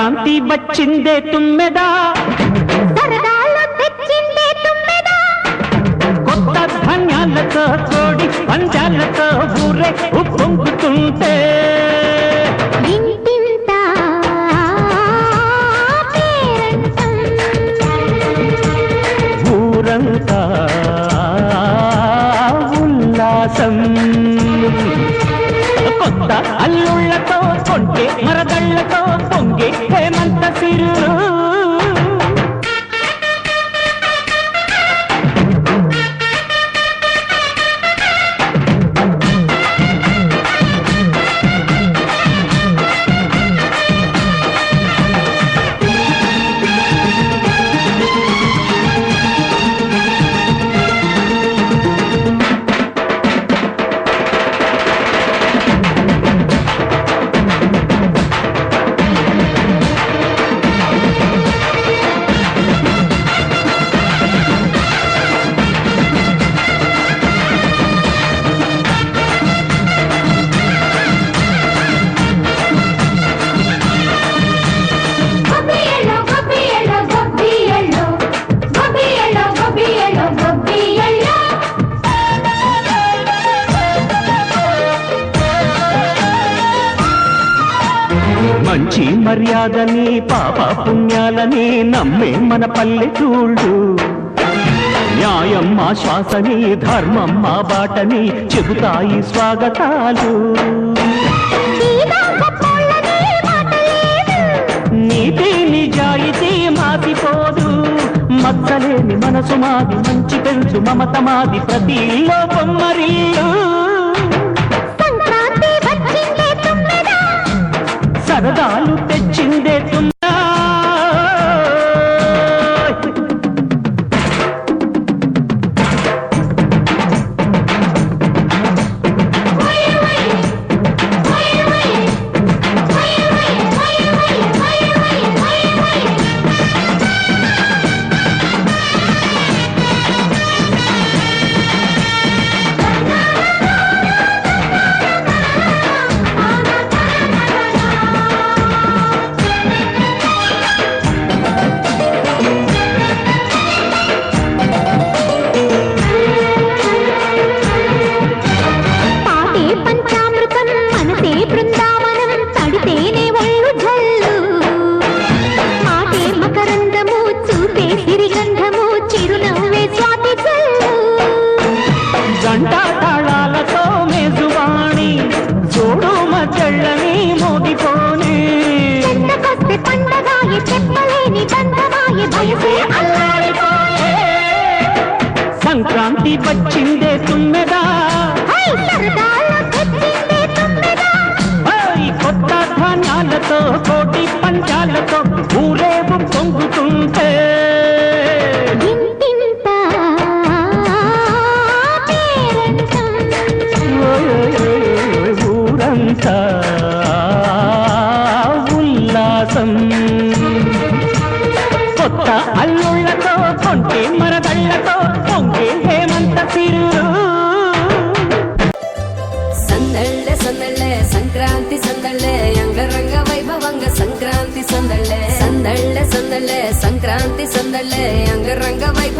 సంక్రాంతి వచ్చిందే తుమ్మెదా? కొత్త ధాన్యాలతో కోడి పంచాలతో ఊరే ఉప్పొంగుతుంటే. ఉల్లాసం. కొత్త అల్లుళ్ళతో కొంటే మరద మర్యాదని పాప పుణ్యాలని నమ్మే మన పల్లె చూళ్ళు న్యాయం మా శ్వాసని ధర్మం మా బాటని చెబుతాయి స్వాగతాలు. నీతి నిజాయితీ మాసిపోదు మత్తలేని మనసు మాది మంచి పెంచు మమత మాది. ప్రతి లోపం మరియు సరదాలు తెచ్చిందే சாந்தி சந்தல அங்க ரங்க வைப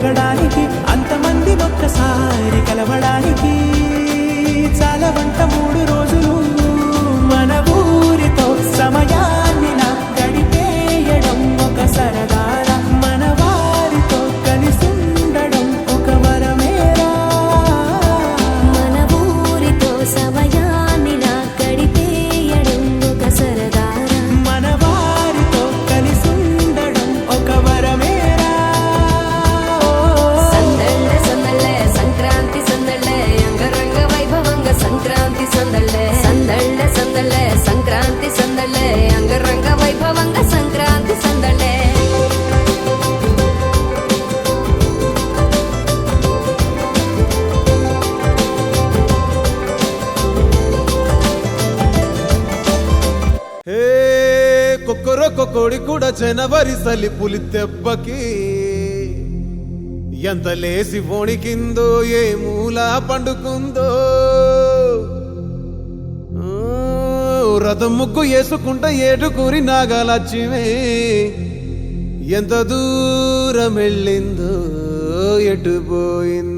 ಜಗಡಾಯ కోడి కూడా జనవరి సలిపులి తెబ్బకి. ఎంత లేసి పోణికిందో ఏ మూలా పండుకుందో. రథం ముగ్గు వేసుకుంట ఏటుకూరి నాగలక్ష్యమే ఎంత దూరం వెళ్ళిందో ఎటు పోయింది.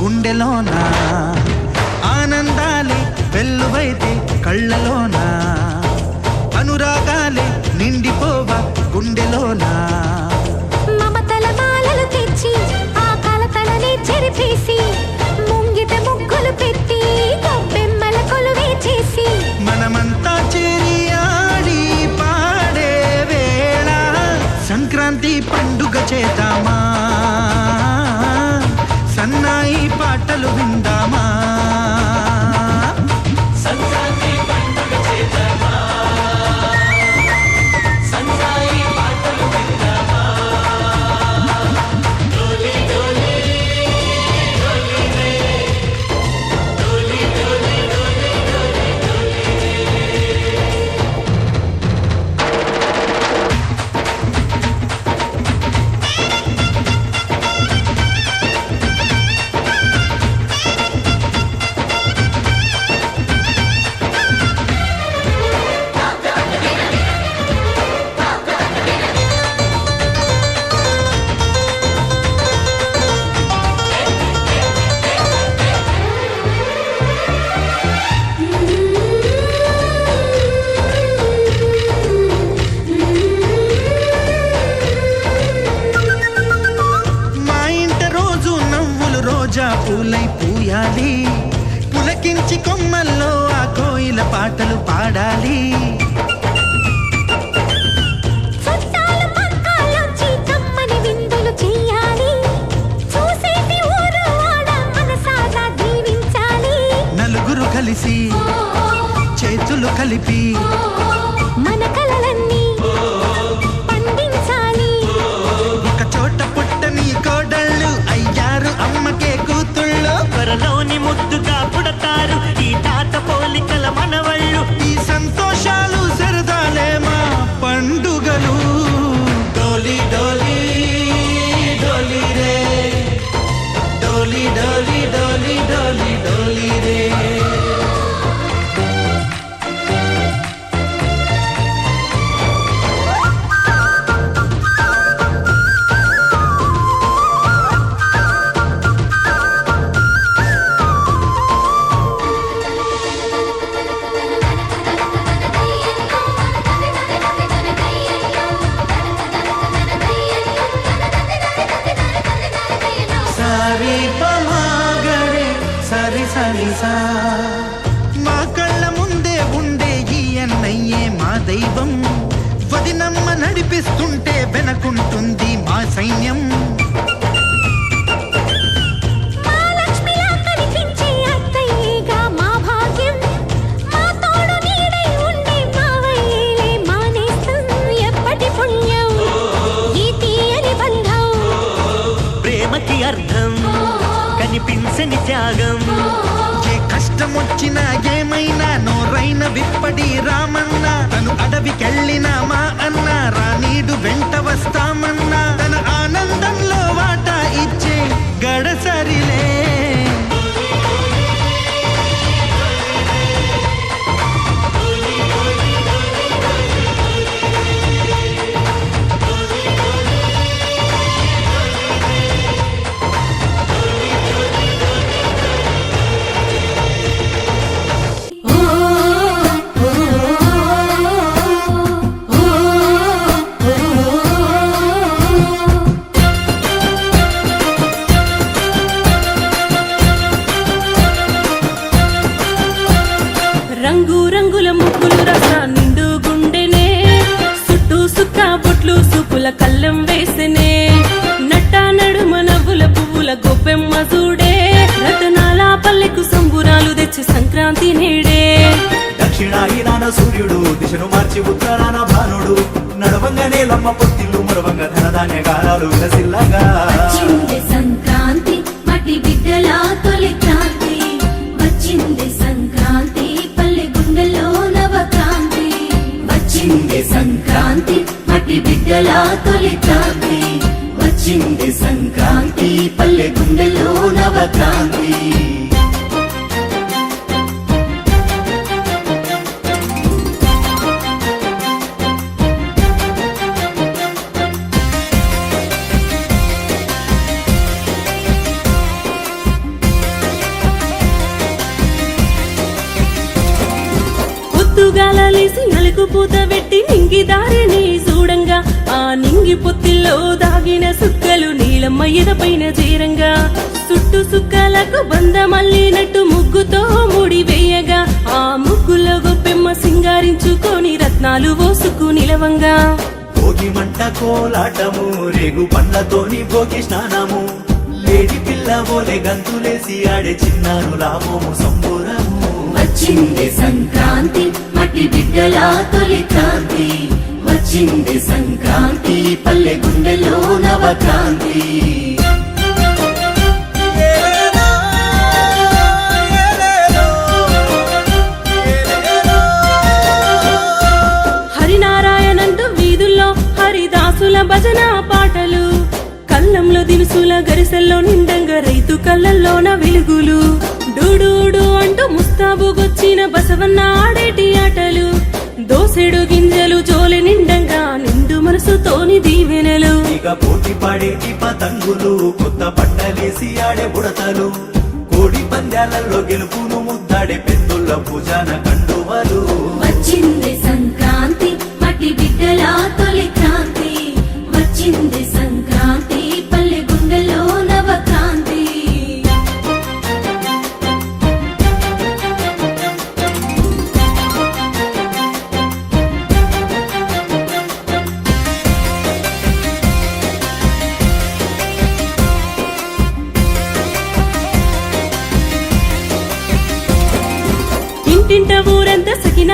గుండెలోనా? alone. కనిపిస్తుంటే వెనకుంటుంది మా సైన్యం. సూర్యుడు దిశను మార్చి ఉత్తరాన భానుడు. నడవంగానే లమ్మ పొత్తిళ్ళు మరవంగ ధనధాన్య గాలాలు విలసిల్లగా. సంక్రాంతి మటి బిడ్డల తొలి క్రాంతి. వచ్చింది సంక్రాంతి పల్లె గుండెలో నవ వచ్చింది సంక్రాంతి మటి బిడ్డల తొలి క్రాంతి. వచ్చింది సంక్రాంతి పల్లె గుండెలో పూత పెట్టి నింగి దారిని చూడంగా. ఆ నింగి పొత్తిల్లో దాగిన సుక్కలు నీలమ్మ ఎదపైన చేరంగా చుట్టు సుక్కలకు బంద మల్లినట్టు ముగ్గుతో ముడి వేయగా. ఆ ముగ్గులో గొప్పెమ్మ సింగారించుకొని రత్నాలు పోసుకు నిలవంగా. భోగి మంట కోలాటము రేగు పండ్లతోని భోగి స్నానము. లేడి పిల్ల ఓలే గంతులేసి ఆడే చిన్నాను లాభము సంబురము. వచ్చింది సంక్రాంతి మట్టి బిడ్డల తొలి క్రాంతి. వచ్చింది సంక్రాంతి పల్లె గుండెలో నవక్రాంతి. హరినారాయణంటూ వీధుల్లో హరిదాసుల భజన పాటలు. కళ్ళంలో దినుసుల గరిసెల్లో నిండంగా రైతు కళ్ళల్లోన వెలుగులు. డూడూడు అంటూ ముస్తాబుగొచ్చిన బసవన్న ఆడేటి ఆటలు. దోసెడు గింజలు జోలి నిండంగా నిండు మనసుతోని దీవెనలు. ఇక పోటీ పడేటి పతంగులు కొత్త బట్టలేసి ఆడే బుడతలు. కోడి పందాలలో గెలుపును ముద్దాడే పెద్దుల పూజాన కండువలు. వచ్చింది సంక్రాంతి మట్టి బిడ్డల తొలి క్రాంతి. వచ్చింది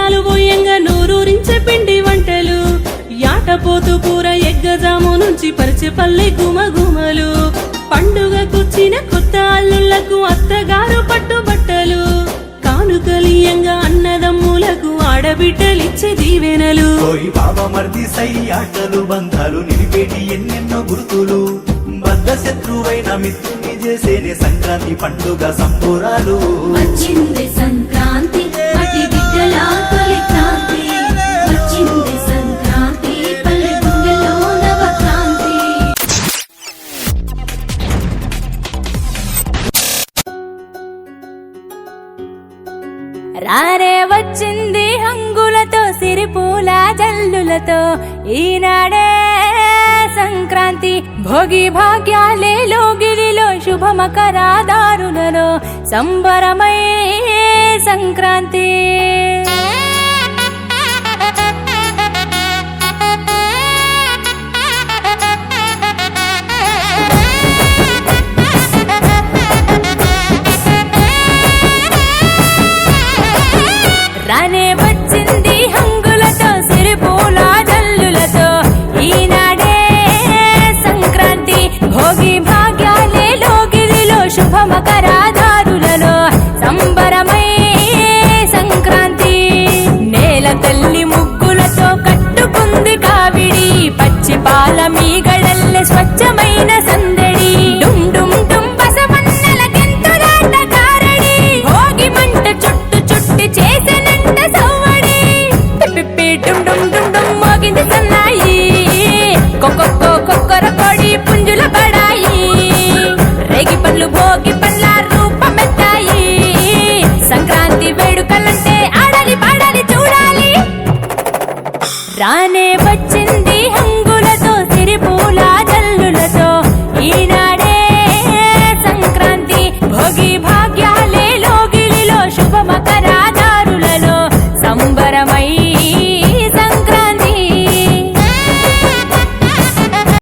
సకినాలు పోయంగా నూరూరించే పిండి వంటలు. యాటపోతు కూర ఎగ్గజాము నుంచి పరిచే పల్లె గుమగుమలు. పండుగకొచ్చిన కొత్త అల్లుళ్ళకు అత్తగారు పట్టు బట్టలు కానుకలియంగా అన్నదమ్ములకు ఆడబిడ్డలిచ్చే దీవెనలు. కోయి బాబా మర్ది సై ఆటలు బంధాలు నిలిపేటి ఎన్నెన్నో గుర్తులు. బద్ద శత్రువైన మిత్రుని చేసేనే సంక్రాంతి పండుగ సంబురాలు. వచ్చింది సంక్రాంతి. వచ్చింది హంగులతో సిరిపూల జల్లులతో. ఈనాడే సంక్రాంతి భోగి భాగ్యాలే లోగిలిలో శుభమకరాదారులలో సంబరమై సంక్రాంతి.